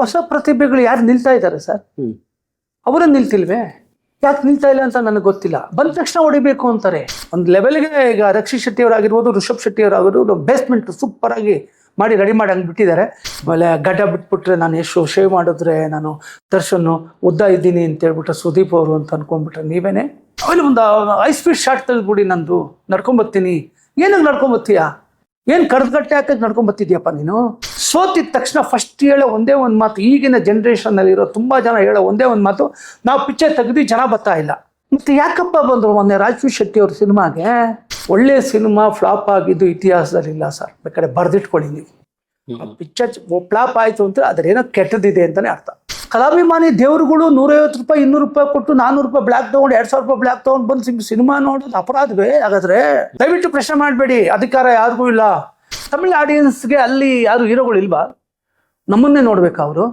ಹೊಸ ಪ್ರತಿಭೆಗಳು ಯಾರು ನಿಲ್ತಾ ಇದ್ದಾರೆ ಸರ್? ಅವರ ಅವರೇ ನಿಲ್ತಿಲ್ವೇ? ಯಾಕೆ ನಿಲ್ತಾ ಇಲ್ಲ ಅಂತ ನನಗೆ ಗೊತ್ತಿಲ್ಲ. ಬಂದ ತಕ್ಷಣ ಹೊಡಿಬೇಕು ಅಂತಾರೆ. ಒಂದು ಲೆವೆಲ್ಗೆ ಈಗ ರಕ್ಷಿತ್ ಶೆಟ್ಟಿ ಅವರಾಗಿರ್ಬೋದು ಋಷಭ್ ಶೆಟ್ಟಿ ಅವರಾಗಿರ್ಬೋದು ಬೇಸ್ಮೆಂಟ್ ಸೂಪರ್ ಆಗಿ ಮಾಡಿ ರೆಡಿ ಮಾಡಿ ಹಂಗೆ ಬಿಟ್ಟಿದ್ದಾರೆ. ಆಮೇಲೆ ಗಡ್ಡ ಬಿಟ್ಬಿಟ್ರೆ ನಾನು ಎಷ್ಟು ಶೇವ್ ಮಾಡಿದ್ರೆ ನಾನು ದರ್ಶನ್ ಉದ್ದ ಇದ್ದೀನಿ ಅಂತ ಹೇಳ್ಬಿಟ್ಟು ಸುದೀಪ್ ಅವರು ಅಂತ ಅನ್ಕೊಂಡ್ಬಿಟ್ರೆ ನೀವೇನೆ? ಆಮೇಲೆ ಒಂದು ಐ ಸ್ಪೀಡ್ ಶಾರ್ಟ್ ತೆಗೆದ್ಬಿಡಿ ನಂದು. ನಡ್ಕೊಂಬರ್ತೀನಿ ಏನಕ್ಕೆ ನಡ್ಕೊಂಬರ್ತೀಯಾ ಏನು ಕಡ್ದಗಟ್ಟೆ ಹಾಕಕ್ಕೆ ನಡ್ಕೊಂಬರ್ತಿದ್ಯಪ್ಪ ನೀನು? ಸೋತಿದ ತಕ್ಷಣ ಫಸ್ಟ್ ಹೇಳೋ ಒಂದೇ ಒಂದು ಮಾತು ಈಗಿನ ಜನ್ರೇಷನ್ನಲ್ಲಿರೋ ತುಂಬ ಜನ ಹೇಳೋ ಒಂದೇ ಒಂದು ಮಾತು ನಾವು ಪಿಚ್ಚರ್ ತೆಗೆದು ಜನ ಬರ್ತಾ ಇಲ್ಲ. ಮತ್ತೆ ಯಾಕಪ್ಪ ಬಂದರು ಮೊನ್ನೆ ರಾಜು ಶೆಟ್ಟಿ ಅವ್ರ ಸಿನಿಮಾಗೆ? ಒಳ್ಳೆ ಸಿನಿಮಾ ಫ್ಲಾಪ್ ಆಗಿದ್ದು ಇತಿಹಾಸದಲ್ಲಿಲ್ಲ ಸರ್ ಬೇಕಾದ್ರೆ ಬರೆದಿಟ್ಕೊಳ್ಳಿ ನೀವು. ಪಿಕ್ಚರ್ ಫ್ಲಾಪ್ ಆಯಿತು ಅಂತ ಅದ್ರೇನೋ ಕೆಟ್ಟದಿದೆ ಅಂತಾನೆ ಅರ್ಥ. ಕಲಾಭಿಮಾನಿ ದೇವರುಗಳು ನೂರೈವತ್ತು ರೂಪಾಯಿ ಇನ್ನೂರು ರೂಪಾಯಿ ಕೊಟ್ಟು ನಾನ್ನೂರು ರೂಪಾಯಿ ಬ್ಲಾಕ್ ತಗೊಂಡು ಎರಡು ಸಾವಿರ ರೂಪಾಯಿ ಬ್ಲಾಕ್ ತಗೊಂಡು ಬಂದು ಸಿನಿಮಾ ನೋಡೋದು ಅಪರಾಧವೇ ಹಾಗಾದ್ರೆ? ದಯವಿಟ್ಟು ಪ್ರಶ್ನೆ ಮಾಡಬೇಡಿ. ಅಧಿಕಾರ ಯಾರಿಗೂ ಇಲ್ಲ. ತಮಿಳ್ ಆಡಿಯನ್ಸ್ಗೆ ಅಲ್ಲಿ ಯಾರು ಹೀರೋಗಳು ಇಲ್ವಾ? ನಮ್ಮನ್ನೇ ನೋಡ್ಬೇಕಾ ಅವರು.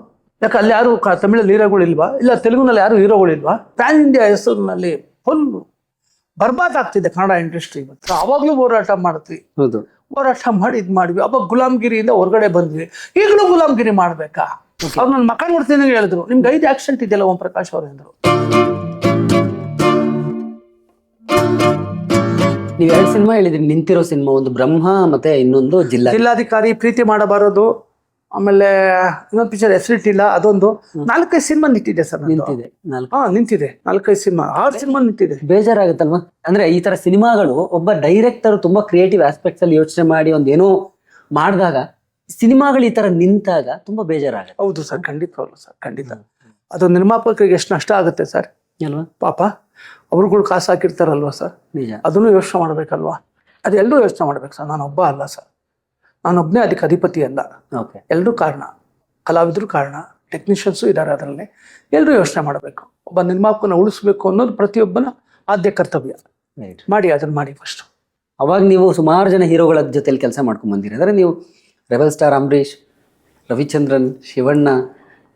ಯಾಕೆ ಅಲ್ಲಿ ಯಾರು ತಮಿಳಲ್ಲಿ ಹೀರೋಗಳು ಇಲ್ವಾ? ಇಲ್ಲ ತೆಲುಗುನಲ್ಲಿ ಯಾರು ಹೀರೋಗಳು ಇಲ್ವಾ? ಪ್ಯಾನ್ ಇಂಡಿಯಾ ಹೆಸರಿನಲ್ಲಿ ಫುಲ್ ಬರ್ಬಾದ್ ಆಗ್ತಿದೆ ಕನ್ನಡ ಇಂಡಸ್ಟ್ರಿ ಮತ್ತು ಅವಾಗಲೂ ಹೋರಾಟ ಮಾಡ್ತೀವಿ. ಹೌದು. ಹೋರಾಟ ಮಾಡಿ ಇದು ಮಾಡಿದ್ವಿ. ಅವಾಗ ಗುಲಾಮ್ಗಿರಿಯಿಂದ ಹೊರಗಡೆ ಬಂದ್ವಿ. ಈಗಲೂ ಗುಲಾಮ್ಗಿರಿ ಮಾಡ್ಬೇಕಾ? ಅವ್ರು ನನ್ನ ಮಕ್ಕ ನೋಡ್ತೀನಿ ಹೇಳಿದ್ರು. ನಿಮ್ಗೆ ಐದು ಆಕ್ಸಿಡೆಂಟ್ ಇದೆಯಲ್ಲ ಓಂ ಪ್ರಕಾಶ್ ಅವ್ರು ಅಂದ್ರು. ನೀವ್ ಎರಡು ಸಿನಿಮಾ ಹೇಳಿದ್ರಿ ನಿಂತಿರೋ ಸಿನಿಮಾ ಒಂದು ಬ್ರಹ್ಮ ಮತ್ತೆ ಇನ್ನೊಂದು ಜಿಲ್ಲಾ ಜಿಲ್ಲಾಧಿಕಾರಿ ಪ್ರೀತಿ ಮಾಡಬಾರದು. ಆಮೇಲೆ ಇನ್ನೊಂದು ಪಿಕ್ಚರ್ ಹೆಸರಿಟ್ಟಿಲ್ಲ ಅದೊಂದು. ನಾಲ್ಕೈದು ಸಿನಿಮಾ ನಿಂತಿದೆ ಸರ್ ನಿಂತಿದೆ ಹಾ ನಿಂತಿದೆ. ನಾಲ್ಕೈದು ಸಿನಿಮಾ ಆರು ಸಿನಿಮಾ ನಿಂತಿದೆ. ಬೇಜಾರಾಗುತ್ತಲ್ವಾ? ಅಂದ್ರೆ ಈ ತರ ಸಿನಿಮಾಗಳು ಒಬ್ಬ ಡೈರೆಕ್ಟರ್ ತುಂಬಾ ಕ್ರಿಯೇಟಿವ್ ಆಸ್ಪೆಕ್ಟ್ಸ್ ಅಲ್ಲಿ ಯೋಚನೆ ಮಾಡಿ ಒಂದೇನೋ ಮಾಡಿದಾಗ ಸಿನಿಮಾಗಳು ಈ ತರ ನಿಂತಾಗ ತುಂಬಾ ಬೇಜಾರಾಗುತ್ತೆ. ಹೌದು ಸರ್ ಖಂಡಿತವಾಗ್ಲು ಸರ್ ಖಂಡಿತ. ಅದು ನಿರ್ಮಾಪಕರಿಗೆ ಎಷ್ಟು ನಷ್ಟ ಆಗುತ್ತೆ ಸರ್? ಅಲ್ವಾ? ಪಾಪ ಅವ್ರುಗಳು ಕಾಸು ಹಾಕಿರ್ತಾರಲ್ವ ಸರ್? ನಿಜ. ಅದನ್ನು ಯೋಚನೆ ಮಾಡ್ಬೇಕಲ್ವಾ? ಅದೆಲ್ಲರೂ ಯೋಚನೆ ಮಾಡ್ಬೇಕು ಸರ್. ನಾನು ಒಬ್ಬ ಅಲ್ಲ ಸರ್. ನಾನೊಬ್ಬನೇ ಅದಕ್ಕೆ ಅಧಿಪತಿ ಅಲ್ಲ. ಓಕೆ. ಎಲ್ಲರೂ ಕಾರಣ. ಕಲಾವಿದರು ಕಾರಣ. ಟೆಕ್ನಿಷಿಯನ್ಸು ಇದ್ದಾರೆ ಅದರಲ್ಲಿ. ಎಲ್ಲರೂ ಯೋಚನೆ ಮಾಡಬೇಕು. ಒಬ್ಬ ನಿರ್ಮಾಪಕನ ಉಳಿಸ್ಬೇಕು ಅನ್ನೋದು ಪ್ರತಿಯೊಬ್ಬನ ಆದ್ಯ ಕರ್ತವ್ಯ. ಮಾಡಿ ಅದನ್ನು ಮಾಡಿ ಫಸ್ಟ್ ಅವಾಗ ನೀವು ಸುಮಾರು ಜನ ಹೀರೋಗಳ ಜೊತೆಲಿ ಕೆಲಸ ಮಾಡ್ಕೊಂಡು ಬಂದಿರಿ. ಅಂದರೆ ನೀವು ರೆಬಲ್ ಸ್ಟಾರ್ ಅಂಬರೀಷ್ ರವಿಚಂದ್ರನ್ ಶಿವಣ್ಣ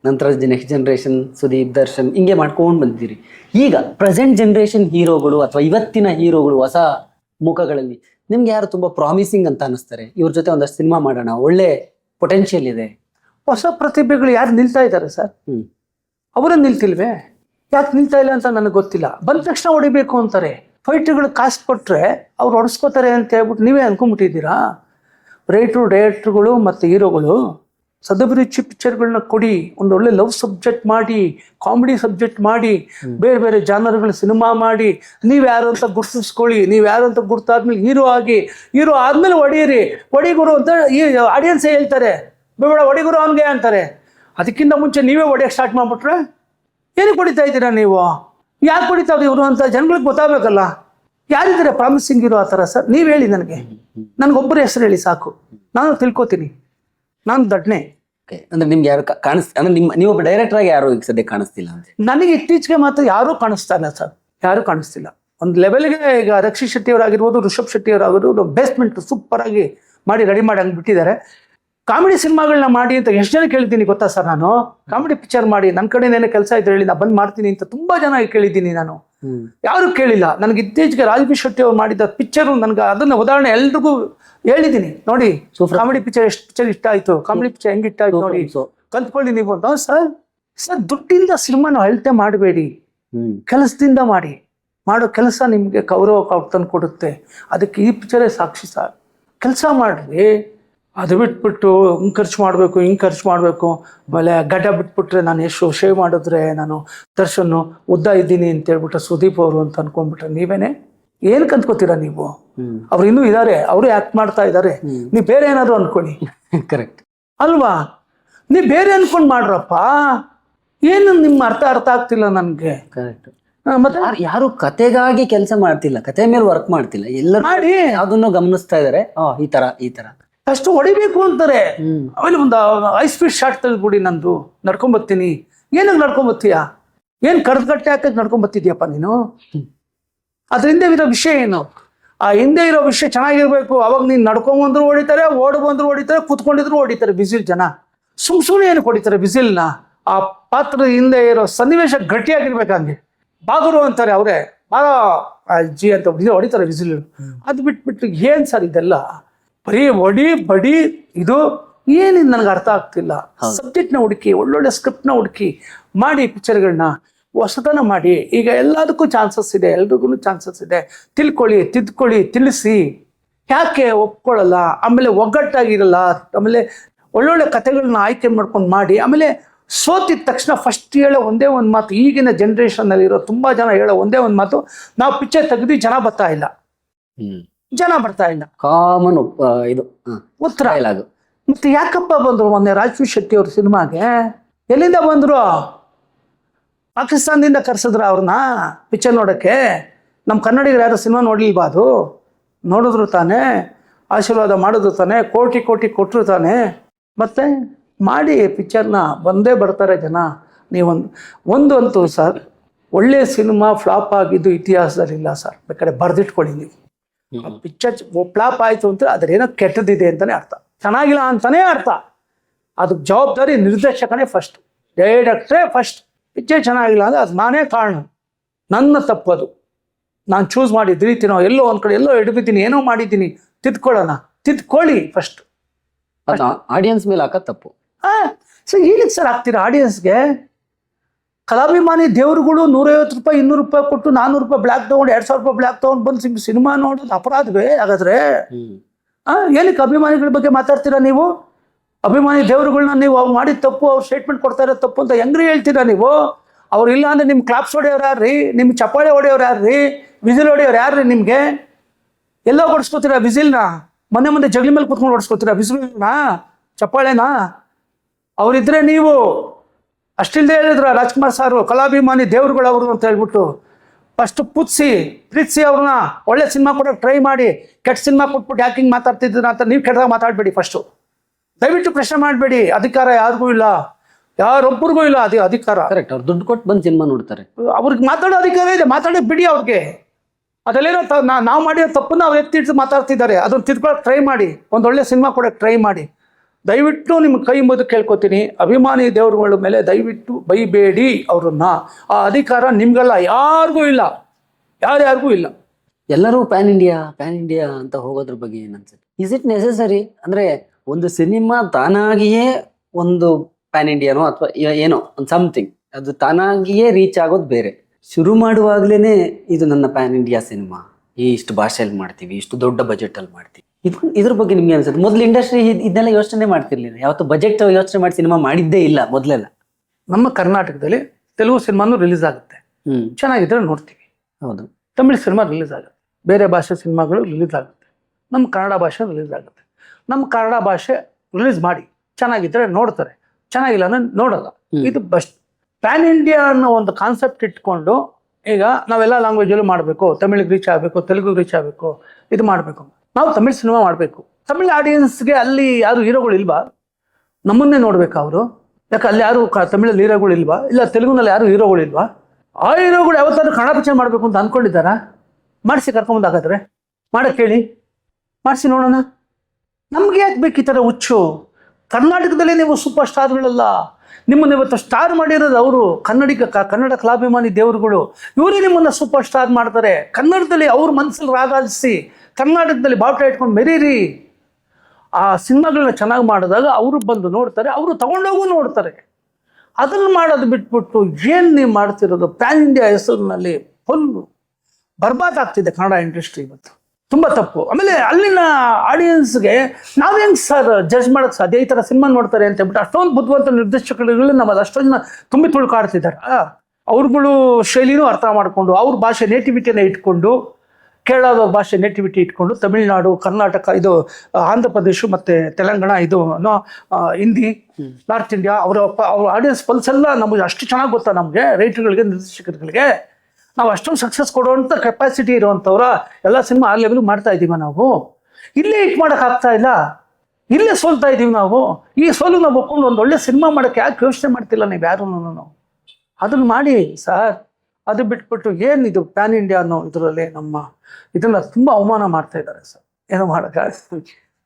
ನಂತರ ನೆಕ್ಸ್ಟ್ ಜನ್ರೇಷನ್ ಸುದೀಪ್ ದರ್ಶನ್ ಹಿಂಗೆ ಮಾಡ್ಕೊಂಡು ಬಂದಿದ್ದೀರಿ. ಈಗ ಪ್ರೆಸೆಂಟ್ ಜನ್ರೇಷನ್ ಹೀರೋಗಳು ಅಥವಾ ಇವತ್ತಿನ ಹೀರೋಗಳು ಹೊಸ ಮುಖಗಳಲ್ಲಿ ನಿಮ್ಗೆ ಯಾರು ತುಂಬ ಪ್ರಾಮಿಸಿಂಗ್ ಅಂತ ಅನ್ನಿಸ್ತಾರೆ? ಇವ್ರ ಜೊತೆ ಒಂದಷ್ಟು ಸಿನಿಮಾ ಮಾಡೋಣ. ಒಳ್ಳೆ ಪೊಟೆನ್ಷಿಯಲ್ ಇದೆ. ಹೊಸ ಪ್ರತಿಭೆಗಳು ಯಾರು ನಿಲ್ತಾ ಇದ್ದಾರೆ ಸರ್? ಅವರು ಅವರೇ ನಿಲ್ತಿಲ್ವೇ? ಯಾಕೆ ನಿಲ್ತಾ ಇಲ್ಲ ಅಂತ ನನಗೆ ಗೊತ್ತಿಲ್ಲ. ಬಂದ ತಕ್ಷಣ ಹೊಡಿಬೇಕು ಅಂತಾರೆ. ಫೈಟ್ಗಳು ಕಾಸ್ಟ್ ಕೊಟ್ಟರೆ ಅವ್ರು ಹೊಡೆಸ್ಕೋತಾರೆ ಅಂತ ಹೇಳ್ಬಿಟ್ಟು ನೀವೇ ಅನ್ಕೊಂಬಿಟ್ಟಿದ್ದೀರಾ ರೈಟ್ರು ಡೈರೆಕ್ಟ್ರುಗಳು ಮತ್ತು ಹೀರೋಗಳು ಸದಭಿರುಚಿ ಪಿಕ್ಚರ್ಗಳನ್ನ ಕೊಡಿ ಒಂದು ಒಳ್ಳೆ ಲವ್ ಸಬ್ಜೆಕ್ಟ್ ಮಾಡಿ ಕಾಮಿಡಿ ಸಬ್ಜೆಕ್ಟ್ ಮಾಡಿ ಬೇರೆ ಬೇರೆ ಜಾನರ್ಗಳ ಸಿನಿಮಾ ಮಾಡಿ ನೀವು ಯಾರು ಅಂತ ಗುರ್ತಿಸ್ಕೊಳ್ಳಿ ನೀವು ಯಾರು ಅಂತ ಗುರ್ತಾದ್ಮೇಲೆ ಹೀರೋ ಆಗಿ ಹೀರೋ ಆದ್ಮೇಲೆ ಹೊಡೆಯಿರಿ ಒಡಿಗುರು ಅಂತ ಈ ಆಡಿಯನ್ಸೇ ಹೇಳ್ತಾರೆ. ಬೇಡ ಹೊಡಿಗುರು ಅವನಿಗೆ ಅಂತಾರೆ. ಅದಕ್ಕಿಂತ ಮುಂಚೆ ನೀವೇ ಹೊಡೆಯಕ್ಕೆ ಸ್ಟಾರ್ಟ್ ಮಾಡಿಬಿಟ್ರೆ ಏನಕ್ಕೆ ಹೊಡಿತಾ ಇದ್ದೀರಾ ನೀವು? ಯಾಕೆ ಹೊಡಿತಾವ್ರಿ ಇವರು ಅಂತ ಜನಗಳಿಗೆ ಗೊತ್ತಾಗಬೇಕಲ್ಲ. ಯಾರಿದ್ದಾರೆ ಪ್ರಾಮಿಸಿಂಗ್ ಇರೋ ಆ ಥರ ಸರ್? ನೀವು ಹೇಳಿ ನನಗೆ. ನನಗೊಬ್ಬರ ಹೆಸರು ಹೇಳಿ ಸಾಕು. ನಾನು ತಿಳ್ಕೊತೀನಿ. ನಾನು ದಡ್ನೆ ಓಕೆ ಅಂದ್ರೆ ನಿಮ್ಗೆ ಯಾರು ಕಾಣಿಸ್ ಅಂದ್ರೆ ನಿಮ್ಮ ನೀವು ಡೈರೆಕ್ಟರ್ ಆಗಿ ಯಾರು ಈಗ ಸದ್ಯ ಕಾಣಿಸ್ತಿಲ್ಲ ಅಂತ ನನಗೆ ಇತ್ತೀಚೆಗೆ ಮಾತ್ರ ಯಾರೂ ಕಾಣಿಸ್ತಾ ಇಲ್ಲ ಸರ್. ಯಾರು ಕಾಣಿಸ್ತಿಲ್ಲ. ಒಂದು ಲೆವೆಲ್ಗೆ ಈಗ ರಕ್ಷಿತ್ ಶೆಟ್ಟಿ ಅವರಾಗಿರ್ಬೋದು ಋಷಭ್ ಶೆಟ್ಟಿ ಅವರಾಗಿರ್ಬೋದು ಬೇಸ್ಮೆಂಟ್ ಸೂಪರ್ ಆಗಿ ಮಾಡಿ ರೆಡಿ ಮಾಡಿ ಹಂಗೆ ಬಿಟ್ಟಿದ್ದಾರೆ. ಕಾಮಿಡಿ ಸಿನಿಮಾಗಳನ್ನ ಮಾಡಿ ಅಂತ ಎಷ್ಟು ಜನ ಕೇಳಿದ್ದೀನಿ ಗೊತ್ತಾ ಸರ್ ನಾನು? ಕಾಮಿಡಿ ಪಿಕ್ಚರ್ ಮಾಡಿ ನನ್ನ ಕಡೆನೇನೆ ಕೆಲಸ ಇದ್ರೆ ಹೇಳಿ ನಾನು ಬಂದು ಮಾಡ್ತೀನಿ ಅಂತ ತುಂಬಾ ಜನ ಕೇಳಿದ್ದೀನಿ ನಾನು. ಯಾರು ಕೇಳಿಲ್ಲ. ನನಗೆ ಇತ್ತೀಚೆಗೆ ರಾಜ್ಬಿ ಶೆಟ್ಟಿ ಅವ್ರು ಮಾಡಿದ ಪಿಕ್ಚರು ನನಗೆ ಅದನ್ನ ಉದಾಹರಣೆ ಎಲ್ರಿಗೂ ಹೇಳಿದ್ದೀನಿ. ನೋಡಿ. ಕಾಮಿಡಿ ಪಿಕ್ಚರ್ ಎಷ್ಟು ಪಿಕ್ಚರ್ ಇಷ್ಟ ಆಯ್ತು? ಕಾಮಿಡಿ ಪಿಕ್ಚರ್ ಹೆಂಗ್ ಇಷ್ಟ ಆಯ್ತು ನೋಡಿ. ಕಲ್ತ್ಕೊಳ್ಳಿ ನೀವು ಅಂತ. ಸರ್ ಸರ್ ದುಡ್ಡಿಂದ ಸಿನಿಮಾನ ಅಳತೆ ಮಾಡಬೇಡಿ. ಕೆಲಸದಿಂದ ಮಾಡಿ. ಮಾಡೋ ಕೆಲಸ ನಿಮಗೆ ಗೌರವ ತಂದು ಕೊಡುತ್ತೆ. ಅದಕ್ಕೆ ಈ ಪಿಕ್ಚರೇ ಸಾಕ್ಷಿ ಸರ್. ಕೆಲಸ ಮಾಡ್ರಿ. ಅದು ಬಿಟ್ಬಿಟ್ಟು ಹಿಂಗೆ ಖರ್ಚು ಮಾಡಬೇಕು ಹಿಂಗೆ ಖರ್ಚು ಮಾಡಬೇಕು. ಆಮೇಲೆ ಗಡ್ಡ ಬಿಟ್ಬಿಟ್ರೆ ನಾನು ಎಷ್ಟು ಶೇವ್ ಮಾಡಿದ್ರೆ ನಾನು ದರ್ಶನ್ ಉದ್ದ ಇದ್ದೀನಿ ಅಂತ ಹೇಳ್ಬಿಟ್ಟು ಸುದೀಪ್ ಅವರು ಅಂತ ಅನ್ಕೊಂಡ್ಬಿಟ್ರೆ ನೀವೇನೆ? ಏನಕ್ಕೆ ಕಂತ್ಕೋತೀರಾ ನೀವು? ಅವ್ರು ಇನ್ನೂ ಇದ್ದಾರೆ ಅವರು ಆಕ್ಟ್ ಮಾಡ್ತಾ ಇದ್ದಾರೆ ನೀವು ಬೇರೆ ಏನಾದ್ರು ಅನ್ಕೊಳ್ಳಿ. ಕರೆಕ್ಟ್ ಅಲ್ವಾ? ನೀವು ಬೇರೆ ಅನ್ಕೊಂಡು ಮಾಡ್ರಪ್ಪ. ಏನು ನಿಮ್ಮ ಅರ್ಥ ಅರ್ಥ ಆಗ್ತಿಲ್ಲ ನನಗೆ. ಕರೆಕ್ಟ್ ಮತ್ತೆ? ಯಾರು ಕತೆಗಾಗಿ ಕೆಲಸ ಮಾಡ್ತಿಲ್ಲ ಕತೆ ಮೇಲೆ ವರ್ಕ್ ಮಾಡ್ತಿಲ್ಲ. ಎಲ್ಲ ಮಾಡಿ. ಅದನ್ನು ಗಮನಿಸ್ತಾ ಇದಾರೆ. ಆ ಈ ತರ ಈ ತರ. ಅಷ್ಟು ಹೊಡಿಬೇಕು ಅಂತಾರೆ. ಆಮೇಲೆ ಒಂದು ಐ ಸ್ಪೀಡ್ ಶಾರ್ಟ್ ತೆಗೆದ್ಬಿಡಿ ನಂದು. ನಡ್ಕೊಂಬರ್ತೀನಿ ಏನಕ್ಕೆ ನಡ್ಕೊಂಬರ್ತೀಯ ಏನು ಕಡ್ದಗಟ್ಟೆ ಹಾಕಕ್ಕೆ ನಡ್ಕೊಂಬರ್ತಿದ್ಯಪ್ಪ ನೀನು? ಅದ್ರ ಹಿಂದೆ ಇರೋ ವಿಷಯ ಏನು? ಆ ಹಿಂದೆ ಇರೋ ವಿಷಯ ಚೆನ್ನಾಗಿರ್ಬೇಕು ಅವಾಗ ನೀನು ನಡ್ಕೊಂಬಂದ್ರು ಹೊಡಿತಾರೆ ಓಡ್ ಬಂದ್ರು ಹೊಡಿತಾರೆ ಕುತ್ಕೊಂಡಿದ್ರು ಹೊಡಿತಾರೆ ಬಿಸಿಲ್ ಜನ. ಸುಮ್ ಸುಮ್ಮನೆ ಏನು ಹೊಡಿತಾರೆ ಬಿಸಿಲ್ನ? ಆ ಪಾತ್ರದ ಹಿಂದೆ ಇರೋ ಸನ್ನಿವೇಶ ಗಟ್ಟಿಯಾಗಿರ್ಬೇಕಂಗೆ ಬಾಗುರು ಬಾಗರು ಅಂತಾರೆ ಅವರೇ ಬಾಗ ಜಿ ಅಂತ ಹೊಡಿ- ಹೊಡಿತಾರೆ ಬಿಸಿಲ್. ಅದು ಬಿಟ್ಬಿಟ್ಟು ಏನ್ ಸರ್ ಇದೆಲ್ಲ? ಬರೀ ಹೊಡಿ ಬಡಿ ಇದು ಏನಿದ್ ನನಗೆ ಅರ್ಥ ಆಗ್ತಿಲ್ಲ. ಸಬ್ಜೆಕ್ಟ್ನ ಹುಡುಕಿ ಒಳ್ಳೊಳ್ಳೆ ಸ್ಕ್ರಿಪ್ಟ್ನ ಹುಡುಕಿ ಮಾಡಿ ಪಿಕ್ಚರ್ಗಳನ್ನ ಹೊಸತನ ಮಾಡಿ. ಈಗ ಎಲ್ಲದಕ್ಕೂ ಚಾನ್ಸಸ್ ಇದೆ ಎಲ್ರಿಗೂ ಚಾನ್ಸಸ್ ಇದೆ. ತಿಳ್ಕೊಳ್ಳಿ ತಿದ್ಕೊಳ್ಳಿ ತಿಳಿಸಿ. ಯಾಕೆ ಒಪ್ಕೊಳ್ಳಲ್ಲ? ಆಮೇಲೆ ಒಗ್ಗಟ್ಟಾಗಿರಲ್ಲ. ಆಮೇಲೆ ಒಳ್ಳೊಳ್ಳೆ ಕಥೆಗಳನ್ನ ಆಯ್ಕೆ ಮಾಡ್ಕೊಂಡು ಮಾಡಿ. ಆಮೇಲೆ ಸೋತಿದ ತಕ್ಷಣ ಫಸ್ಟ್ ಹೇಳೋ ಒಂದೇ ಒಂದು ಮಾತು ಈಗಿನ ಜನ್ರೇಷನ್ನಲ್ಲಿರೋ ತುಂಬ ಜನ ಹೇಳೋ ಒಂದೇ ಒಂದು ಮಾತು ನಾವು ಪಿಕ್ಚರ್ ತೆಗೆದು ಜನ ಬರ್ತಾ ಇಲ್ಲ. ಹ್ಮ್. ಜನ ಬರ್ತಾ ಇಲ್ಲ. ಕಾಮನ್ ಇದು ಉತ್ತರ. ಇಲ್ಲ ಅದು ಮತ್ತೆ ಯಾಕಪ್ಪ ಬಂದ್ರು ಮೊನ್ನೆ ರಾಜೀವ್ ಶೆಟ್ಟಿ ಅವ್ರ ಸಿನಿಮಾಗೆ? ಎಲ್ಲಿಂದ ಬಂದ್ರು? ಪಾಕಿಸ್ತಾನದಿಂದ ಕರ್ಸಿದ್ರ ಅವ್ರನ್ನ ಪಿಕ್ಚರ್ ನೋಡೋಕ್ಕೆ ನಮ್ಮ ಕನ್ನಡಿಗರು ಯಾರು ಸಿನಿಮಾ ನೋಡ್ಲಿಲ್ವಾ ಅದು? ನೋಡಿದ್ರು ತಾನೇ ಆಶೀರ್ವಾದ ಮಾಡಿದ್ರು ತಾನೇ ಕೋಟಿ ಕೋಟಿ ಕೊಟ್ಟರು ತಾನೇ. ಮತ್ತೆ ಮಾಡಿ ಪಿಕ್ಚರ್ನ ಬಂದೇ ಬರ್ತಾರೆ ಜನ. ನೀವೊಂದು ಒಂದು ಅಂತೂ ಸರ್ ಒಳ್ಳೆ ಸಿನಿಮಾ ಫ್ಲಾಪ್ ಆಗಿದ್ದು ಇತಿಹಾಸದಲ್ಲಿಲ್ಲ ಸರ್. ಬೇಕಾದ್ರೆ ಬರೆದಿಟ್ಕೊಳ್ಳಿ ನೀವು. ಪಿಕ್ಚರ್ ಫ್ಲಾಪ್ ಆಯಿತು ಅಂತ ಅದ್ರೇನೋ ಕೆಟ್ಟದಿದೆ ಅಂತಲೇ ಅರ್ಥ. ಚೆನ್ನಾಗಿಲ್ಲ ಅಂತಲೇ ಅರ್ಥ. ಅದಕ್ಕೆ ಜವಾಬ್ದಾರಿ ನಿರ್ದೇಶಕನೇ ಫಸ್ಟ್ ಡೈರೆಕ್ಟ್ರೇ ಫಸ್ಟ್ ಪಿಕ್ಚರ್ ಚೆನ್ನಾಗಿಲ್ಲ ಅಂದರೆ ಅದು ನಾನೇ ಕಾರಣ. ನನ್ನ ತಪ್ಪದು. ನಾನು ಚೂಸ್ ಮಾಡಿ ರೀತಿನೋ ಎಲ್ಲೋ ಒಂದು ಕಡೆ ಎಲ್ಲೋ ಎಡಬಿದ್ದೀನಿ ಏನೋ ಮಾಡಿದ್ದೀನಿ. ತಿದ್ಕೊಳ್ಳೋಣ. ತಿದ್ಕೊಳ್ಳಿ ಫಸ್ಟ್ ಅದು ಆಡಿಯನ್ಸ್ ಮೇಲೆ ಹಾಕೋದು ತಪ್ಪು. ಹಾಂ ಸರ್ ಏನಕ್ಕೆ ಸರ್ ಹಾಕ್ತೀರಾ ಆಡಿಯನ್ಸ್ಗೆ ಕಲಾಭಿಮಾನಿ ದೇವ್ರುಗಳು ನೂರೈವತ್ತು ರೂಪಾಯಿ ಇನ್ನೂರು ರೂಪಾಯಿ ಕೊಟ್ಟು ನಾನ್ನೂರು ರೂಪಾಯಿ ಬ್ಲ್ಯಾಕ್ ತೊಗೊಂಡು ಎರಡು ಸಾವಿರ ರೂಪಾಯಿ ಬ್ಲ್ಯಾಕ್ ತೊಗೊಂಡು ಬಂದು ಸಿನಿಮಾ ನೋಡೋದು ಅಪರಾಧವೇ ಹಾಗಾದ್ರೆ ಹಾಂ ಏನಕ್ಕೆ ಅಭಿಮಾನಿಗಳ ಬಗ್ಗೆ ಮಾತಾಡ್ತೀರಾ ನೀವು? ಅಭಿಮಾನಿ ದೇವರುಗಳನ್ನ ನೀವು ಅವ್ರು ಮಾಡಿದ ತಪ್ಪು, ಅವ್ರು ಸ್ಟೇಟ್ಮೆಂಟ್ ಕೊಡ್ತಾ ಇರೋ ತಪ್ಪು ಅಂತ ಹೆಂಗ್ರಿ ಹೇಳ್ತೀರಾ ನೀವು? ಅವ್ರು ಇಲ್ಲ ಅಂದ್ರೆ ನಿಮ್ಮ ಕ್ಲಾಪ್ಸ್ ಹೊಡೆಯೋರು ರೀ ನಿಮ್ಮ ಚಪ್ಪಾಳೆ ಹೊಡೆಯೋರು ಯಾರ್ರಿ? ವಿಸಿಲ್ ಹೊಡೆಯೋರು ರೀ ನಿಮಗೆ? ಎಲ್ಲ ಹೊಡ್ಸ್ಕೊತೀರಾ ವಿಸಿಲ್ನ? ಮನೆ ಮುಂದೆ ಜಗಲಿ ಮೇಲೆ ಕುತ್ಕೊಂಡು ಹೊಡ್ಸ್ಕೊತೀರಾ ವಿಸಿಲ್ನ? ಚಪ್ಪಾಳೆನಾ? ಅವರಿದ್ರೆ ನೀವು, ಅಷ್ಟಿಲ್ದೇ ಹೇಳಿದ್ರ ರಾಜ್ಕುಮಾರ್ ಸಾರು, ಕಲಾಭಿಮಾನಿ ದೇವ್ರುಗಳು ಅವರು ಅಂತ ಹೇಳ್ಬಿಟ್ಟು ಫಸ್ಟ್ ಪುತ್ಸಿ, ಪ್ರೀತಿಸಿ ಅವ್ರನ್ನ ಒಳ್ಳೆ ಸಿನಿಮಾ ಕೊಡೋಕೆ ಟ್ರೈ ಮಾಡಿ, ಕೆಟ್ಟ ಸಿನಿಮಾ ಕೊಟ್ಬಿಟ್ಟು ಯಾಕಿಂಗ್ ಮಾತಾಡ್ತಿದ್ದೀರ ಅಂತ ನೀವು ಕೆಟ್ಟದಾಗ ಮಾತಾಡಬೇಡಿ ಫಸ್ಟು ದಯವಿಟ್ಟು ಪ್ರಶ್ನೆ ಮಾಡಬೇಡಿ. ಅಧಿಕಾರ ಯಾರಿಗೂ ಇಲ್ಲ. ಯಾರೊಬ್ಬರಿಗೂ ಇಲ್ಲ. ಅದೇ ಅಧಿಕಾರ. ಕರೆಕ್ಟ್ ಅವ್ರು ದುಡ್ಡು ಕೊಟ್ಟು ಬಂದು ಸಿನಿಮಾ ನೋಡ್ತಾರೆ. ಅವ್ರಿಗೆ ಮಾತಾಡೋ ಅಧಿಕಾರ ಇದೆ. ಮಾತಾಡೋ ಬಿಡಿ ಅವ್ರಿಗೆ. ಅದಲ್ಲೇನೋ ತ- ನಾ- ನಾವು ಮಾಡಿರೋ ತಪ್ಪನ್ನ ಅವ್ರು ಎತ್ತಿ ಹಿಡಿದು ಮಾತಾಡ್ತಿದ್ದಾರೆ. ಅದನ್ನು ತಿದ್ಕೊಳಕ್ಕೆ ಟ್ರೈ ಮಾಡಿ. ಒಂದು ಒಳ್ಳೆ ಸಿನಿಮಾ ಕೊಡೋಕೆ ಟ್ರೈ ಮಾಡಿ. ದಯವಿಟ್ಟು ನಿಮ್ಮ ಕೈ ಮುದ್ದು ಕೇಳ್ಕೊತೀನಿ. ಅಭಿಮಾನಿ ದೇವರುಗಳ ಮೇಲೆ ದಯವಿಟ್ಟು ಬೈಬೇಡಿ ಅವ್ರನ್ನ. ಆ ಅಧಿಕಾರ ನಿಮ್ಗಲ್ಲ. ಯಾರಿಗೂ ಇಲ್ಲ. ಯಾರ್ಯಾರಿಗೂ ಇಲ್ಲ. ಎಲ್ಲರೂ ಪ್ಯಾನ್ ಇಂಡಿಯಾ ಪ್ಯಾನ್ ಇಂಡಿಯಾ ಅಂತ ಹೋಗೋದ್ರ ಬಗ್ಗೆ ಏನು ಅನ್ಸುತ್ತೆ? ಇಸ್ ಇಟ್ ನೆಸೆಸರಿ ಅಂದ್ರೆ ಒಂದು ಸಿನಿಮಾ ತಾನಾಗಿಯೇ ಒಂದು ಪ್ಯಾನ್ ಇಂಡಿಯಾನೋ ಅಥವಾ ಏನೋ ಒಂದು ಸಮಥಿಂಗ್ ಅದು ತಾನಾಗಿಯೇ ರೀಚ್ ಆಗೋದು ಬೇರೆ. ಶುರು ಮಾಡುವಾಗ್ಲೇನೆ ಇದು ನನ್ನ ಪ್ಯಾನ್ ಇಂಡಿಯಾ ಸಿನಿಮಾ. ಈ ಇಷ್ಟು ಭಾಷೆಯಲ್ಲಿ ಮಾಡ್ತೀವಿ ಇಷ್ಟು ದೊಡ್ಡ ಬಜೆಟ್ ಅಲ್ಲಿ ಮಾಡ್ತೀವಿ. ಇದು ಇದ್ರ ಬಗ್ಗೆ ನಿಮ್ಗೆ ಅನ್ಸುತ್ತೆ? ಮೊದಲು ಇಂಡಸ್ಟ್ರಿ ಇದನ್ನೆಲ್ಲ ಯೋಚನೆ ಮಾಡ್ತಿರ್ಲಿಲ್ಲ. ಯಾವತ್ತು ಬಜೆಟ್ ಯೋಚನೆ ಮಾಡಿ ಸಿನಿಮಾ ಮಾಡಿದ್ದೇ ಇಲ್ಲ ಮೊದಲೆಲ್ಲ. ನಮ್ಮ ಕರ್ನಾಟಕದಲ್ಲಿ ತೆಲುಗು ಸಿನಿಮಾನು ರಿಲೀಸ್ ಆಗುತ್ತೆ. ಹ್ಮ್. ಚೆನ್ನಾಗಿದ್ರೆ ನೋಡ್ತೀವಿ. ಹೌದು. ತಮಿಳ್ ಸಿನಿಮಾ ರಿಲೀಸ್ ಆಗುತ್ತೆ. ಬೇರೆ ಭಾಷೆ ಸಿನಿಮಾಗಳು ರಿಲೀಸ್ ಆಗುತ್ತೆ. ನಮ್ಮ ಕನ್ನಡ ಭಾಷೆ ರಿಲೀಸ್ ಆಗುತ್ತೆ. ನಮ್ಮ ಕನ್ನಡ ಭಾಷೆ ರಿಲೀಸ್ ಮಾಡಿ ಚೆನ್ನಾಗಿದ್ರೆ ನೋಡ್ತಾರೆ. ಚೆನ್ನಾಗಿಲ್ಲ ಅಂದ್ರೆ ನೋಡಲ್ಲ. ಇದು ಬೆಸ್ಟ್ ಪ್ಯಾನ್ ಇಂಡಿಯಾ ಅನ್ನೋ ಒಂದು ಕಾನ್ಸೆಪ್ಟ್ ಇಟ್ಕೊಂಡು ಈಗ ನಾವೆಲ್ಲ ಲ್ಯಾಂಗ್ವೇಜಲ್ಲೂ ಮಾಡಬೇಕು. ತಮಿಳಿಗೆ ರೀಚ್ ಆಗಬೇಕು ತೆಲುಗುಗೆ ರೀಚ್ ಆಗಬೇಕು ಇದು ಮಾಡಬೇಕು. ನಾವು ತಮಿಳ್ ಸಿನಿಮಾ ಮಾಡಬೇಕು. ತಮಿಳ್ ಆಡಿಯನ್ಸ್ಗೆ ಅಲ್ಲಿ ಯಾರು ಹೀರೋಗಳು ಇಲ್ವಾ? ನಮ್ಮನ್ನೇ ನೋಡ್ಬೇಕು ಅವರು. ಯಾಕೆ ಅಲ್ಲಿ ಯಾರು ಕ- ತಮಿಳಲ್ಲಿ ಹೀರೋಗಳು ಇಲ್ವಾ? ಇಲ್ಲ ತೆಲುಗುನಲ್ಲಿ ಯಾರು ಹೀರೋಗಳು ಇಲ್ವಾ? ಆ ಹೀರೋಗಳು ಯಾವತ್ತಾದ್ರೂ ಕನ್ನಡ ಪಿಕ್ಚರ್ ಮಾಡಬೇಕು ಅಂತ ಅನ್ಕೊಂಡಿದ್ದಾರಾ? ಮಾಡಿಸಿ ಕರ್ಕೊಂಬಂದು ಹಾಗಾದ್ರೆ. ಮಾಡಕ್ಕೆ ಹೇಳಿ ಮಾಡಿಸಿ ನೋಡೋಣ. ನಮ್ಗೆ ಯಾಕೆ ಬೇಕು ಈ ಥರ ಹುಚ್ಚು? ಕರ್ನಾಟಕದಲ್ಲೇ ನೀವು ಸೂಪರ್ ಸ್ಟಾರ್ಗಳಲ್ಲ ನಿಮ್ಮನ್ನು ಇವತ್ತು ಸ್ಟಾರ್ ಮಾಡಿರೋದು ಅವರು ಕನ್ನಡಿಗ ಕನ್ನಡ ಕಲಾಭಿಮಾನಿ ದೇವರುಗಳು. ಇವರೇ ನಿಮ್ಮನ್ನು ಸೂಪರ್ ಸ್ಟಾರ್ ಮಾಡ್ತಾರೆ. ಕನ್ನಡದಲ್ಲಿ ಅವ್ರ ಮನಸ್ಸಲ್ಲಿ ರಾಗಾಜಿಸಿ ಕರ್ನಾಟಕದಲ್ಲಿ ಬಾವುಟ ಇಟ್ಕೊಂಡು ಮೆರೀರಿ. ಆ ಸಿನಿಮಾಗಳನ್ನ ಚೆನ್ನಾಗಿ ಮಾಡಿದಾಗ ಅವರು ಬಂದು ನೋಡ್ತಾರೆ, ಅವರು ತಗೊಂಡೋಗು ನೋಡ್ತಾರೆ. ಅದನ್ನು ಮಾಡೋದು ಬಿಟ್ಬಿಟ್ಟು ಏನು ನೀವು ಮಾಡ್ತಿರೋದು? ಪ್ಯಾನ್ ಇಂಡಿಯಾ ಹೆಸರಿನಲ್ಲಿ ಫುಲ್ಲು ಬರ್ಬಾದಾಗ್ತಿದೆ ಕನ್ನಡ ಇಂಡಸ್ಟ್ರಿ ಇವತ್ತು. ತುಂಬ ತಪ್ಪು. ಆಮೇಲೆ ಅಲ್ಲಿನ ಆಡಿಯನ್ಸ್ಗೆ ನಾವು ಹೆಂಗೆ ಸರ್ ಜಡ್ಜ್ ಮಾಡೋಕ್ಕೆ ಸಾಧ್ಯ? ಈ ಥರ ಸಿನಿಮಾ ನೋಡ್ತಾರೆ ಅಂತ ಹೇಳ್ಬಿಟ್ಟು ಅಷ್ಟೊಂದು ಬುದ್ಧಿವಂತ ನಿರ್ದೇಶಕರುಗಳು ನಮ್ಮ ಅಷ್ಟೊಂದು ಜನ ತುಂಬಿ ತುಳುಕಾಡ್ತಿದ್ದಾರೆ ಅವ್ರುಗಳು ಶೈಲಿನೂ ಅರ್ಥ ಮಾಡಿಕೊಂಡು ಅವ್ರ ಭಾಷೆ ನೇಟಿವಿಟಿನ ಇಟ್ಕೊಂಡು ಕೇರಳದ ಭಾಷೆ ನೇಟಿವಿಟಿ ಇಟ್ಕೊಂಡು ತಮಿಳುನಾಡು ಕರ್ನಾಟಕ ಇದು ಆಂಧ್ರ ಪ್ರದೇಶ ಮತ್ತು ತೆಲಂಗಾಣ ಇದು ಹಿಂದಿ ನಾರ್ತ್ ಇಂಡಿಯಾ ಅವರ ಅವ್ರ ಆಡಿಯನ್ಸ್ ಪಲ್ಸ್ ಎಲ್ಲ ನಮಗೆ ಅಷ್ಟು ಚೆನ್ನಾಗಿ ಗೊತ್ತಾ ನಮಗೆ? ರೈಟರ್ಗಳಿಗೆ ನಿರ್ದೇಶಕರುಗಳಿಗೆ. ನಾವು ಅಷ್ಟೊಂದು ಸಕ್ಸಸ್ ಕೊಡುವಂಥ ಕೆಪಾಸಿಟಿ ಇರುವಂಥವ್ರ ಎಲ್ಲ ಸಿನಿಮಾ ಆ ಲೆವೆಲ್ ಮಾಡ್ತಾ ಇದ್ದೀವ ನಾವು. ಇಲ್ಲೇ ಇಟ್ ಮಾಡೋಕ್ಕಾಗ್ತಾ ಇಲ್ಲ. ಇಲ್ಲೇ ಸೋಲ್ತಾ ಇದ್ದೀವಿ ನಾವು. ಈ ಸೋಲು ನಾವು ಒಪ್ಕೊಂಡು ಒಂದು ಒಳ್ಳೆ ಸಿನಿಮಾ ಮಾಡೋಕ್ಕೆ ಯಾಕೆ ಯೋಚನೆ ಮಾಡ್ತಿಲ್ಲ ನೀವು ಯಾರು ನಾವು. ಅದನ್ನು ಮಾಡಿ ಸರ್ ಅದು ಬಿಟ್ಬಿಟ್ಟು ಏನಿದು ಪ್ಯಾನ್ ಇಂಡಿಯಾ ಅನ್ನೋ ಇದರಲ್ಲಿ ನಮ್ಮ ಇದನ್ನ ತುಂಬ ಅವಮಾನ ಮಾಡ್ತಾ ಇದ್ದಾರೆ ಸರ್ ಏನೋ ಮಾಡೋಕ್ಕೆ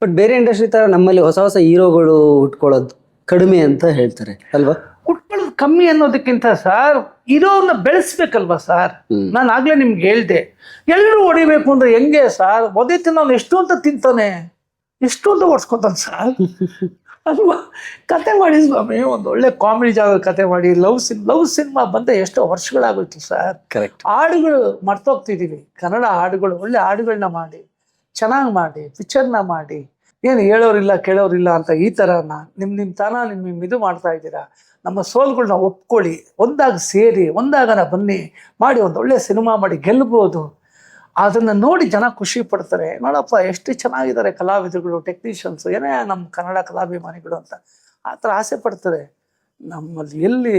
ಬಟ್ ಬೇರೆ ಇಂಡಸ್ಟ್ರಿ ತರ ನಮ್ಮಲ್ಲಿ ಹೊಸ ಹೊಸ ಹೀರೋಗಳು ಉಟ್ಕೊಳ್ಳೋದು ಕಡಿಮೆ ಅಂತ ಹೇಳ್ತಾರೆ, ಅಲ್ವಾ? ಉಟ್ಕೊಳ್ಳೋದು ಕಮ್ಮಿ ಅನ್ನೋದಕ್ಕಿಂತ ಸರ್ ಇರೋನ್ನ ಬೆಳೆಸ್ಬೇಕಲ್ವಾ ಸರ್? ನಾನು ಆಗ್ಲೇ ನಿಮ್ಗೆ ಹೇಳ್ದೆ ಎಲ್ಲರೂ ಹೊಡಿಬೇಕು ಅಂದ್ರೆ ಹೆಂಗೆ ಸರ್? ಒದೆ ತಿನ್ನೋನು ಎಷ್ಟು ಅಂತ ತಿಂತಾನೆ ಎಷ್ಟು ಅಂತ ಓಡಿಸ್ಕೊತಾನೆ ಸರ್? ಅಲ್ವಾ? ಕತೆ ಮಾಡಿ ಸ್ವಾಮಿ ಒಂದು ಒಳ್ಳೆ ಕಾಮಿಡಿ ಜಾಗ ಕತೆ ಮಾಡಿ ಲವ್ ಸಿನ್ ಲವ್ ಸಿನಿಮಾ ಬಂದ ಎಷ್ಟೋ ವರ್ಷಗಳಾಗೋಯ್ತು ಸರ್. ಕರೆಕ್ಟ್ ಹಾಡುಗಳು ಮರ್ತೋಗ್ತಿದ್ದೀವಿ ಕನ್ನಡ ಹಾಡುಗಳು ಒಳ್ಳೆ ಹಾಡುಗಳನ್ನ ಮಾಡಿ ಚೆನ್ನಾಗಿ ಮಾಡಿ ಪಿಕ್ಚರ್ನ ಮಾಡಿ. ಏನು ಹೇಳೋರಿಲ್ಲ, ಕೇಳೋರಿಲ್ಲ ಅಂತ ಈ ಥರನ ನಿಮ್ಮ ನಿಮ್ಮ ತನ ನಿಮ್ಮ ಇದು ಮಾಡ್ತಾ ಇದ್ದೀರಾ? ನಮ್ಮ ಸೋಲ್ಗಳನ್ನ ಒಪ್ಕೊಳ್ಳಿ, ಒಂದಾಗ ಸೇರಿ, ಒಂದಾಗನ ಬನ್ನಿ, ಮಾಡಿ ಒಂದು ಒಳ್ಳೆ ಸಿನಿಮಾ ಮಾಡಿ ಗೆಲ್ಬೋದು. ಅದನ್ನು ನೋಡಿ ಜನ ಖುಷಿ ಪಡ್ತಾರೆ. ನೋಡಪ್ಪ, ಎಷ್ಟು ಚೆನ್ನಾಗಿದ್ದಾರೆ ಕಲಾವಿದರುಗಳು ಟೆಕ್ನಿಷಿಯನ್ಸ್ ಏನೇ ನಮ್ಮ ಕನ್ನಡ ಕಲಾಭಿಮಾನಿಗಳು ಅಂತ. ಆ ಥರ ಆಸೆ ಪಡ್ತಾರೆ. ನಮ್ಮಲ್ಲಿ ಎಲ್ಲಿ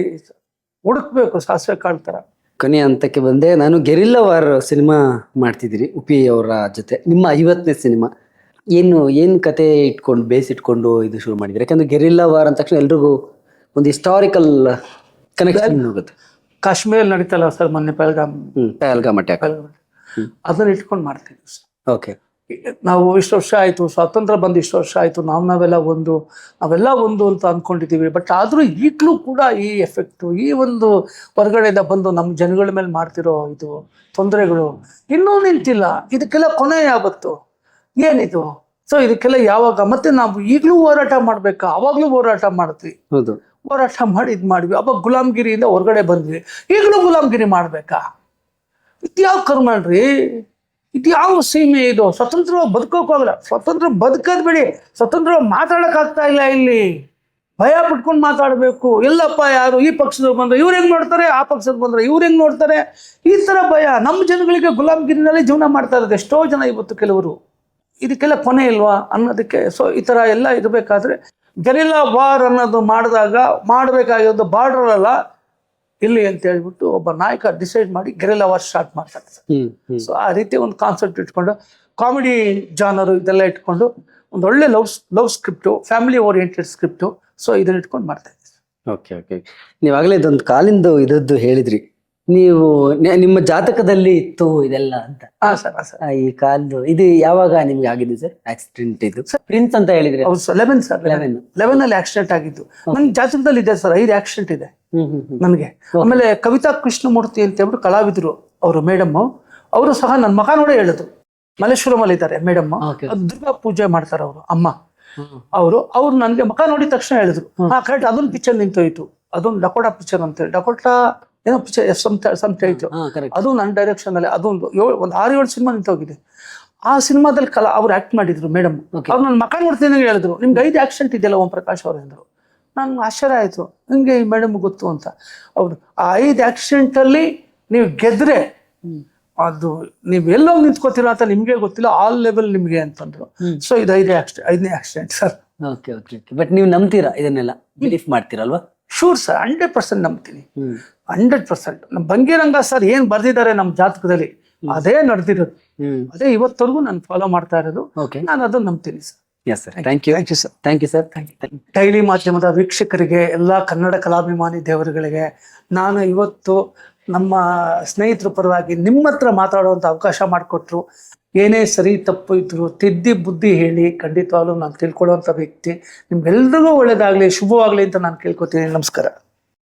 ಹುಡುಕ್ಬೇಕು ಸಾಸಿವೆ ಕಾಳು ಥರ. ಕೊನೆಯ ಹಂತಕ್ಕೆ ಬಂದೆ. ನಾನು ಗೆರಿಲ್ಲವಾರ್ ಸಿನಿಮಾ ಮಾಡ್ತಿದ್ದೀರಿ, ಉಪಿ ಅವರ ಜೊತೆ. ನಿಮ್ಮ ಐವತ್ತನೇ ಸಿನಿಮಾ. ಏನು ಏನು ಕತೆ ಇಟ್ಕೊಂಡು ಬೇಸ್ ಇಟ್ಕೊಂಡು ಇದು ಶುರು ಮಾಡಿದ್ರೆ ಯಾಕಂದ್ರೆ ಗೆರಿಲ್ಲಾ ವಾರ್ ಅಂದ ತಕ್ಷಣ ಎಲ್ರಿಗೂ ಒಂದು ಹಿಸ್ಟಾರಿಕಲ್ ಕನೆಕ್ಷನ್ ಹೋಗುತ್ತೆ. ಕಾಶ್ಮೀರ ನಡೀತಲ್ಲ ಸರ್ ಮೊನ್ನೆ ಪಹಲ್ಗಾಮ್? ಪಹಲ್ಗಾಮ್ ಅಟ್ಯಾಕ್ ಅದನ್ನ ಇಟ್ಕೊಂಡು ಮಾಡ್ತೀವಿ ಓಕೆ ನಾವು ಇಷ್ಟು ವರ್ಷ ಆಯಿತು ಸ್ವಾತಂತ್ರ್ಯ ಬಂದು ಇಷ್ಟು ವರ್ಷ ಆಯಿತು ನಾವು ನಾವೆಲ್ಲ ಒಂದು ನಾವೆಲ್ಲ ಒಂದು ಅಂತ ಅಂದ್ಕೊಂಡಿದ್ದೀವಿ ಬಟ್ ಆದರೂ ಈಗಲೂ ಕೂಡ ಈ ಎಫೆಕ್ಟು ಈ ಒಂದು ಹೊರಗಡೆಯಿಂದ ಬಂದು ನಮ್ಮ ಜನಗಳ ಮೇಲೆ ಮಾಡ್ತಿರೋ ಇದು ತೊಂದರೆಗಳು ಇನ್ನೂ ನಿಂತಿಲ್ಲ. ಇದಕ್ಕೆಲ್ಲ ಕೊನೆ ಯಾವತ್ತು ಏನಿದು? ಸೊ ಇದಕ್ಕೆಲ್ಲ ಯಾವಾಗ? ಮತ್ತೆ ನಾವು ಈಗಲೂ ಹೋರಾಟ ಮಾಡಬೇಕಾ? ಅವಾಗಲೂ ಹೋರಾಟ ಮಾಡ್ತೀವಿ. ಹೌದು. ಹೋರಾಟ ಮಾಡಿ ಇದು ಮಾಡಿದ್ವಿ. ಅವಾಗ ಗುಲಾಮ್ಗಿರಿಯಿಂದ ಹೊರಗಡೆ ಬಂದ್ವಿ. ಈಗಲೂ ಗುಲಾಮ್ಗಿರಿ ಮಾಡಬೇಕಾ? ಇದ್ಯಾವ ಕರ್ಮಣ್ರಿ ಇದ್ಯಾವ ಸೀಮೆ ಇದು? ಸ್ವತಂತ್ರ ಬದುಕೋಕ್ಕಾಗಲ್ಲ ಸ್ವತಂತ್ರ ಬದುಕದ್ ಬಿಡಿ. ಸ್ವತಂತ್ರ ಮಾತಾಡೋಕ್ಕಾಗ್ತಾ ಇಲ್ಲ ಇಲ್ಲಿ. ಭಯ ಪಟ್ಕೊಂಡು ಮಾತಾಡಬೇಕು. ಎಲ್ಲಪ್ಪ ಯಾರು? ಈ ಪಕ್ಷದವ್ರು ಬಂದ್ರೆ ಇವ್ರು ಹೆಂಗ್ ನೋಡ್ತಾರೆ? ಆ ಪಕ್ಷದ ಬಂದ್ರೆ ಇವ್ರು ಹೆಂಗ್ ನೋಡ್ತಾರೆ? ಈ ಥರ ಭಯ. ನಮ್ಮ ಜನಗಳಿಗೆ ಗುಲಾಮ್ಗಿರಿನಲ್ಲಿ ಜೀವನ ಮಾಡ್ತಾ ಇರೋದು ಎಷ್ಟೋ ಜನ ಇವತ್ತು ಕೆಲವರು. ಇದಕ್ಕೆಲ್ಲ ಕೊನೆ ಇಲ್ವಾ ಅನ್ನೋದಕ್ಕೆ ಸೊ ಈ ಥರ ಎಲ್ಲ ಇರಬೇಕಾದ್ರೆ ಗೆರಿಲ್ಲಾ ವಾರ್ ಅನ್ನೋದು ಮಾಡಿದಾಗ ಮಾಡಬೇಕಾಗಿರೋದು ಬಾರ್ಡರ್ ಅಲ್ಲ ಇಲ್ಲಿ ಅಂತ ಹೇಳ್ಬಿಟ್ಟು ಒಬ್ಬ ನಾಯಕ ಡಿಸೈಡ್ ಮಾಡಿ ಗೆರಿಲ್ಲಾ ವಾರ್ ಸ್ಟಾರ್ಟ್ ಮಾಡ್ತಾರೆ ಹ್ಮ್ ಸೊ ಆ ರೀತಿ ಒಂದು ಕಾನ್ಸೆಪ್ಟ್ ಇಟ್ಕೊಂಡು ಕಾಮಿಡಿ ಜಾನರು ಇದೆಲ್ಲ ಇಟ್ಕೊಂಡು ಒಂದು ಒಳ್ಳೆ love love script family oriented script so ಇದನ್ನ ಇಟ್ಕೊಂಡು ಮಾಡ್ತಾ ಇದ್ದೀವಿ ಓಕೆ ಓಕೆ ನೀವಾಗಲೇ ಇದೊಂದು ಕಾಲಿಂದು ಇದದ್ದು ಹೇಳಿದ್ರಿ. ನೀವು ನಿ- ನಿಮ್ಮ ಜಾತಕದಲ್ಲಿ ಇತ್ತು ಇದೆಲ್ಲ ಅಂತ. ಹಾಂ ಸರ್ ಹಾಂ ಸರ್. ಆ, ಈ ಕಾಲ್ದು ಇದು ಯಾವಾಗ ನಿಮ್ಗೆ ಆಗಿದೆ ಸರ್? ಆಕ್ಸಿಡೆಂಟ್ ಇದು. ಪ್ರಿನ್ಸ್ ಅಂತ ಹೇಳಿದ್ರೆ? ಹೌದು sir eleven sir eleven. Eleven ಅಲ್ಲಿ ಆಕ್ಸಿಡೆಂಟ್ ಆಗಿದ್ದು. ನನ್ ಜಾತಕದಲ್ಲಿ ಇದೆ ಸರ್ ಐದು ಆಕ್ಸಿಡೆಂಟ್ ಇದೆ. ಹ್ಮ್ ಹ್ಮ್ ಹ್ಮ್. ನನಗೆ. ಆಮೇಲೆ ಕವಿತಾ ಕೃಷ್ಣಮೂರ್ತಿ ಅಂತ ಹೇಳ್ಬಿಟ್ಟು ಕಲಾವಿದರು ಅವರು ಮೇಡಮ್ ಅವರು ಸಹ ನನ್ನ ಮಗ ನೋಡೇ ಹೇಳಿದ್ರು ಮಲ್ಲೇಶ್ವರಮಲ್ಲಿ ಇದ್ದಾರೆ ಮೇಡಮ್ Okay. ದುರ್ಗಾ ಪೂಜೆ ಮಾಡ್ತಾರೆ ಅವರು ಅಮ್ಮ. ಹ್ಮ್. ಅವರು ಅವ್ರು ನನ್ಗೆ ಮಗ ನೋಡಿದ ತಕ್ಷಣ ಹೇಳಿದ್ರು. ಹಾ ಕರೆಕ್ಟ್ ಅದೊಂದು ಪಿಕ್ಚರ್ ನಿಂತೋಯ್ತು. ಅದೊಂದು ಡಕೋಟಾ ಪಿಕ್ಚರ್ ಅಂತೇಳಿ ಡಕೋಟಾ ಏನೋ ಸಮ್ ಸಮ್ ಕರೆಕ್ಟ್ ಅದು ನನ್ನ ಡೈರೆಕ್ಷನ್ ಅಲ್ಲಿ ಅದೊಂದು ಏಳು ಒಂದು ಆರು ಏಳು ಸಿನಿಮಾ ನಿಂತೋಗಿದೆ. ಆ ಸಿನಿಮಾದಲ್ಲಿ ಕಲಾ ಅವ್ರು ಆಕ್ಟ್ ಮಾಡಿದ್ರು ಮೇಡಮ್. ಅವ್ರು ನನ್ನ ಮಕ್ಕಳು ನೋಡ್ತೀನಿ ಹೇಳಿದ್ರು. ನಿಮ್ಗೆ ಐದು ಆಕ್ಸಿಡೆಂಟ್ ಇದೆಯಲ್ಲ ಓಂ ಪ್ರಕಾಶ್ ಅವರು ಅಂದರು. ನನ್ಗೆ ಆಶ್ಚರ್ಯ ಆಯಿತು. ನಿಮಗೆ ಈ ಮೇಡಮ್ ಗೊತ್ತು ಅಂತ. ಹೌದು ಆ ಐದು ಆಕ್ಸಿಡೆಂಟಲ್ಲಿ ನೀವು ಗೆದ್ರೆ ಅದು ನೀವು ಎಲ್ಲೋಗಿ ನಿಂತ್ಕೋತೀರಾ ಅಂತ ನಿಮಗೆ ಗೊತ್ತಿಲ್ಲ ಆಲ್ ಲೆವೆಲ್ ನಿಮಗೆ ಅಂತಂದ್ರು ಸೊ ಇದು ಐದೇ ಆಕ್ಸಿಡೆಂಟ್ ಐದನೇ accident sir okay okay okay but ನೀವು ನಂಬ್ತೀರಾ ಇದನ್ನೆಲ್ಲ? ಬಿಲೀಫ್ ಮಾಡ್ತೀರಲ್ವಾ? ಶೂರ್ ಸರ್ ಹಂಡ್ರೆಡ್ ಪರ್ಸೆಂಟ್ ನಂಬ್ತೀನಿ. ಹಂಡ್ರೆಡ್ ಪರ್ಸೆಂಟ್ ನಮ್ಮ ಬಂಗೀರಂಗ ಸರ್ ಏನು ಬರ್ದಿದ್ದಾರೆ ನಮ್ಮ ಜಾತಕದಲ್ಲಿ ಅದೇ ನಡೆದಿರೋದು. ಅದೇ ಇವತ್ತವರೆಗೂ ನಾನು ಫಾಲೋ ಮಾಡ್ತಾ ಇರೋದು. ನಾನು ಅದನ್ನ ನಂಬ್ತೀನಿ sir yes sir thank you thank you sir thank you sir thank you daily ಮಾಧ್ಯಮದ ವೀಕ್ಷಕರಿಗೆ ಎಲ್ಲ ಕನ್ನಡ ಕಲಾಭಿಮಾನಿ ದೇವರುಗಳಿಗೆ ನಾನು ಇವತ್ತು ನಮ್ಮ ಸ್ನೇಹಿತರ ಪರವಾಗಿ ನಿಮ್ಮ ಹತ್ರ ಮಾತಾಡುವಂಥ ಅವಕಾಶ ಮಾಡಿಕೊಟ್ರು. ಏನೇ ಸರಿ ತಪ್ಪು ಇದ್ರು ತಿದ್ದಿ ಬುದ್ಧಿ ಹೇಳಿ ಖಂಡಿತವಾಗ್ಲೂ ನಾನು ತಿಳ್ಕೊಳ್ಳುವಂಥ ವ್ಯಕ್ತಿ. ನಿಮ್ಗೆಲ್ರಿಗೂ ಒಳ್ಳೇದಾಗಲಿ, ಶುಭವಾಗಲಿ ಅಂತ ನಾನು ಕೇಳ್ಕೊತೀನಿ. ನಮಸ್ಕಾರ.